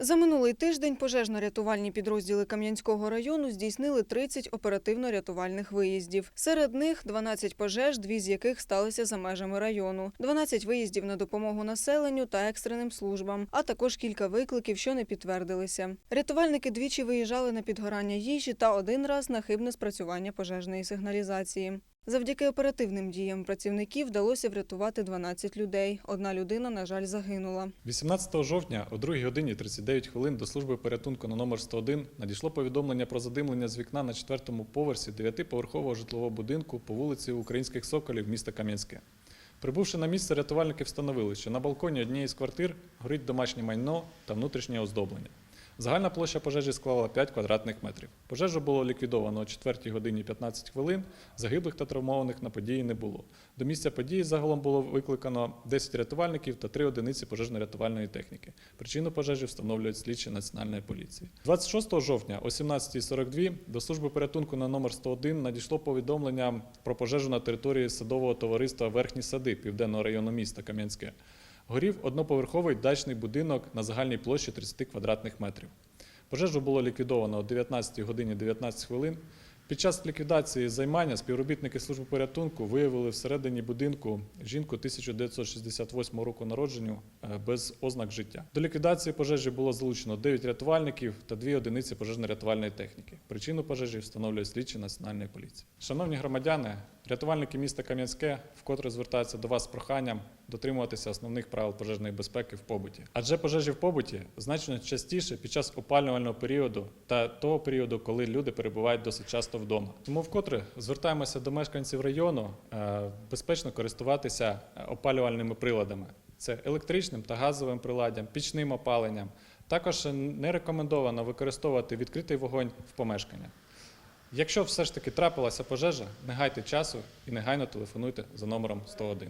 За минулий тиждень пожежно-рятувальні підрозділи Кам'янського району здійснили 30 оперативно-рятувальних виїздів. Серед них 12 пожеж, дві з яких сталися за межами району, 12 виїздів на допомогу населенню та екстреним службам, а також кілька викликів, що не підтвердилися. Рятувальники двічі виїжджали на підгорання їжі та один раз на хибне спрацювання пожежної сигналізації. Завдяки оперативним діям працівників вдалося врятувати 12 людей. Одна людина, на жаль, загинула. 18 жовтня о 2 годині 39 хвилин до служби порятунку на номер 101 надійшло повідомлення про задимлення з вікна на четвертому поверсі дев'ятиповерхового житлового будинку по вулиці Українських Соколів міста Кам'янське. Прибувши на місце, рятувальники встановили, що на балконі однієї з квартир горить домашнє майно та внутрішнє оздоблення. Загальна площа пожежі склала 5 квадратних метрів. Пожежу було ліквідовано о 4 годині 15 хвилин. Загиблих та травмованих на події не було. До місця події загалом було викликано 10 рятувальників та 3 одиниці пожежно-рятувальної техніки. Причину пожежі встановлюють слідчі Національної поліції. 26 жовтня о 17.42 до служби порятунку на номер 101 надійшло повідомлення про пожежу на території садового товариства Верхні сади Південного району міста Кам'янське. Горів одноповерховий дачний будинок на загальній площі 30 квадратних метрів. Пожежу було ліквідовано о 19 годині 19 хвилин. Під час ліквідації займання співробітники служби порятунку виявили всередині будинку жінку 1968 року народження е, без ознак життя. До ліквідації пожежі було залучено 9 рятувальників та 2 одиниці пожежно-рятувальної техніки. Причину пожежі встановлює слідчі Національної поліції. Шановні громадяни, рятувальники міста Кам'янське вкотре звертаються до вас з проханням дотримуватися основних правил пожежної безпеки в побуті. Адже пожежі в побуті значно частіше під час опалювального періоду та того періоду, коли люди перебувають досить часто вдома. Тому вкотре звертаємося до мешканців району е, безпечно користуватися е, опалювальними приладами. Це електричним та газовим приладдям, пічним опаленням. Також не рекомендовано використовувати відкритий вогонь в помешканнях. Якщо все ж таки трапилася пожежа, не гайте часу і негайно телефонуйте за номером 101.